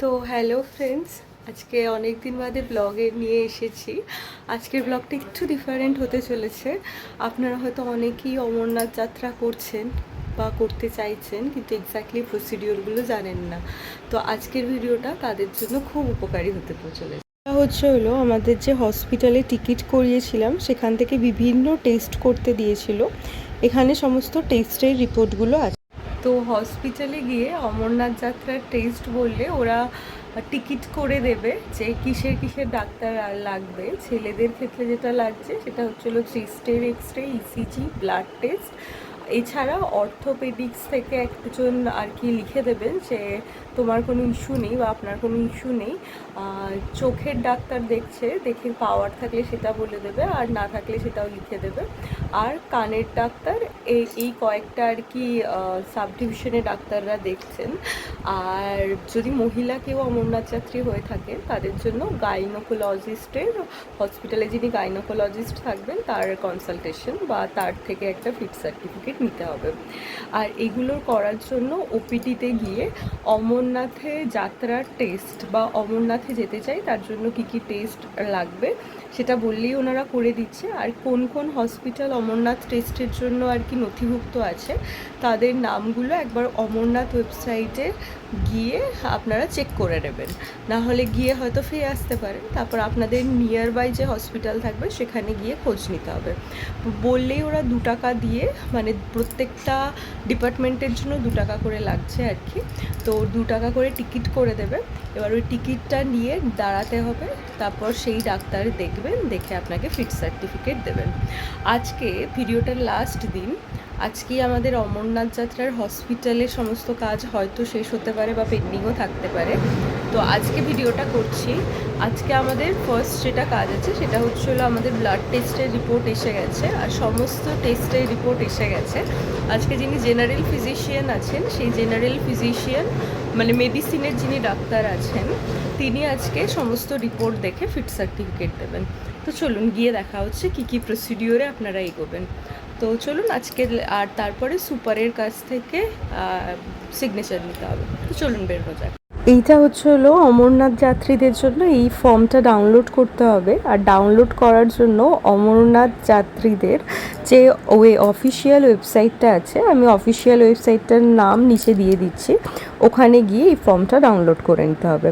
তো hello friends, আজকে অনেক দিন বাদে ব্লগে নিয়ে এসেছি। আজকের ব্লগটা একটু ডিফারেন্ট হতে চলেছে। আপনারা হয়তো অনেকেই অমরনাথ যাত্রা করছেন বা করতে চাইছেন, কিন্তু এক্স্যাক্টলি প্রসিডিওরগুলো জানেন না। তো আজকের ভিডিওটা তাদের জন্য খুব উপকারী হতে চলেছে। হচ্ছে হলো আমাদের যে হসপিটালে টিকিট করিয়েছিলাম, সেখান থেকে বিভিন্ন টেস্ট করতে দিয়েছিল। এখানে সমস্ত টেস্টের রিপোর্টগুলো আছে। তো হসপিটালে গিয়ে অমরনাথ যাত্রার টেস্ট বললে ওরা টিকিট করে দেবে যে কিসের কিসের ডাক্তার লাগবে। ছেলেদের ক্ষেত্রে যেটা লাগছে সেটা হচ্ছিল চেস্টের X ray ECG blood test এছাড়া অর্থোপেডিক্স থেকে একজন আর কি লিখে দেবেন যে, তোমার কোনো ইস্যু নেই বা আপনার কোনো ইস্যু নেই চোখের ডাক্তার দেখছে, দেখে পাওয়ার থাকলে সেটা বলে দেবে, আর না থাকলে সেটাও লিখে দেবে। আর কানের ডাক্তার এই এই কয়েকটা আর কি সাব ডিভিশনে ডাক্তাররা দেখছেন। আর যদি মহিলা কেউ অমরনাথ যাত্রী হয়ে থাকে তাদের জন্য গাইনোকোলজিস্টের, হসপিটালে যিনি গাইনোকোলজিস্ট থাকবেন, তার কনসালটেশন বা তার থেকে একটা ফিট সার্টিফিকেট নিতে হবে। আর এগুলো করার জন্য ওপিটিতে গিয়ে অমরনাথে যাত্রার টেস্ট বা অমরনাথে যেতে চাই, তার জন্য কি কি টেস্ট লাগবে সেটা বললেই ওনারা করে দিচ্ছে। আর কোন কোন হসপিটাল অমরনাথ টেস্টের জন্য আর কি নথিভুক্ত আছে, তাদের নামগুলো একবার অমরনাথ ওয়েবসাইটে গিয়ে আপনারা চেক করে নেবেন। না হলে গিয়ে হয়তো ফিরে আসতে পারেন। তারপর আপনাদের নিয়ার বাই যে হসপিটাল থাকবে, সেখানে গিয়ে খোঁজ নিতে হবে। বললেই ওরা দু টাকা দিয়ে মানে প্রত্যেকটা ডিপার্টমেন্টের জন্য দু টাকা করে লাগছে আর কি। তো দু টাকা করে টিকিট করে দেবে। এবার ওই টিকিটটা নিয়ে দাঁড়াতে হবে। তারপর সেই ডাক্তার দেখবেন, দেখে আপনাকে ফিট সার্টিফিকেট দেবেন। আজকে ভিডিওটার লাস্ট দিন আজকেই আমাদের অমরনাথ যাত্রার হসপিটালের সমস্ত কাজ হয়তো শেষ হতে পারে বা পেন্ডিংও থাকতে পারে। তো আজকে ভিডিওটা করছি। আজকে আমাদের ফার্স্ট যেটা কাজ আছে, সেটা হচ্ছে হলো আমাদের ব্লাড টেস্টের রিপোর্ট এসে গেছে আর সমস্ত টেস্টের রিপোর্ট এসে গেছে। আজকে যিনি জেনারেল ফিজিশিয়ান আছেন, সেই জেনারেল ফিজিশিয়ান মানে মেডিসিনের যিনি ডাক্তার আছেন, তিনি আজকে সমস্ত রিপোর্ট দেখে ফিট সার্টিফিকেট দেবেন। তো চলুন গিয়ে দেখা হচ্ছে কি কি প্রসিডিওরে আপনারা এগোবেন। তো চলুন আজকে আর তারপরে সুপারের কাছ থেকে সিগনেচার নিতে হবে। তো চলুন বের হয়ে যাক। এইটা হচ্ছে হলো অমরনাথ যাত্রীদের জন্য এই ফর্মটা ডাউনলোড করতে হবে। আর ডাউনলোড করার জন্য অমরনাথ যাত্রীদের যে ওয়ে অফিসিয়াল ওয়েবসাইটটা আছে, আমি অফিসিয়াল ওয়েবসাইটটার নাম নিচে দিয়ে দিচ্ছি। ওখানে গিয়ে এই ফর্মটা ডাউনলোড করে নিতে হবে।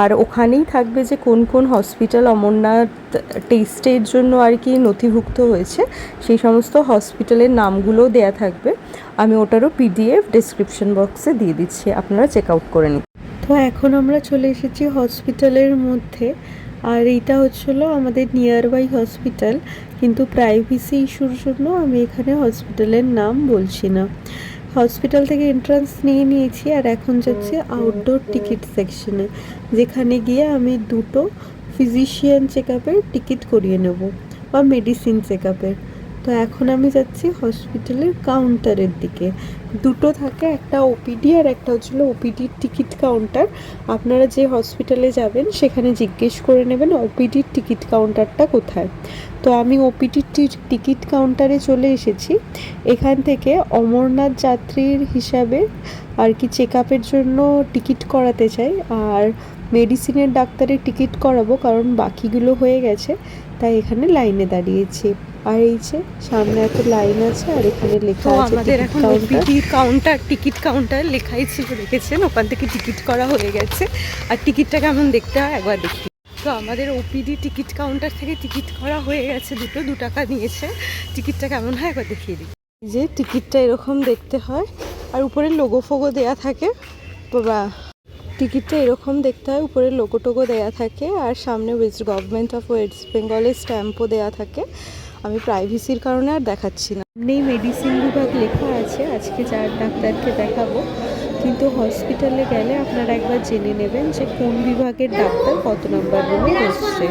আর ওখানেই থাকবে যে কোন কোন হসপিটাল অমরনাথ টেস্টের জন্য আর কি নথিভুক্ত হয়েছে, সেই সমস্ত হসপিটালের নামগুলোও দেয়া থাকবে। আমি ওটারও পিডিএফ ডেসক্রিপশন বক্সে দিয়ে দিচ্ছি, আপনারা চেক আউট করে নিন। তো এখন আমরা চলে এসেছি হসপিটালের মধ্যে, আর এইটা হচ্ছিল আমাদের নিয়ার বাই হসপিটাল কিন্তু প্রাইভেসি ইস্যুর জন্য আমি এখানে হসপিটালের নাম বলছি না। হসপিটাল থেকে এন্ট্রান্স নিয়ে নিয়েছি আর এখন যাচ্ছি আউটডোর টিকিট সেকশনে যেখানে গিয়ে আমি দুটো ফিজিশিয়ান চেক আপের টিকিট করিয়ে নেব বা মেডিসিন চেক আপের তো এখন আমি যাচ্ছি হসপিটালের কাউন্টারের দিকে। দুটো থাকে, একটা ওপিডি আর একটা হচ্ছিল ওপিডির টিকিট কাউন্টার আপনারা যে হসপিটালে যাবেন, সেখানে জিজ্ঞেস করে নেবেন ওপিডির টিকিট কাউন্টারটা কোথায়। তো আমি ওপিডির টিকিট কাউন্টারে চলে এসেছি। এখান থেকে অমরনাথ যাত্রীর হিসাবে আর কি চেক আপের জন্য টিকিট করাতে চাই। আর মেডিসিনের ডাক্তারের টিকিট করাবো, কারণ বাকিগুলো হয়ে গেছে, তাই এখানে লাইনে দাঁড়িয়েছি। আর এই যে সামনে একটা লাইন আছে আর এখানে লেখা আছে আমাদের এখন কাউন্টার কাউন্টার টিকিট কাউন্টার লেখাই ছিল দেখেছেন? ওখান থেকে টিকিট করা হয়ে গেছে। আর টিকিটটা কেমন দেখতে হয় একবার দেখি। তো আমাদের ওপিডি টিকিট কাউন্টার থেকে টিকিট করা হয়ে গেছে দুটো দু টাকা নিয়েছে। টিকিটটা কেমন হয় একবার দেখিয়ে দিই। যে টিকিটটা এরকম দেখতে হয় আর উপরে লোগো ফোগো দেয়া থাকে। বা টিকিটটা এরকম দেখতে হয় উপরে লোগো টোগো দেয়া থাকে আর সামনে ওয়েস্ট গভর্নমেন্ট অফ ওয়েস্ট বেঙ্গলের স্ট্যাম্পও দেয়া থাকে। প্রাইভেসির কারণে আর দেখাচ্ছি না। নেই মেডিসিন বিভাগ লেখা আছে, আজকে যার ডাক্তারকে দেখাবো। কিন্তু হসপিটালে গেলে আপনারা একবার জেনে নেবেন যে কোন বিভাগের ডাক্তার, কত নম্বর রুমে বসছে।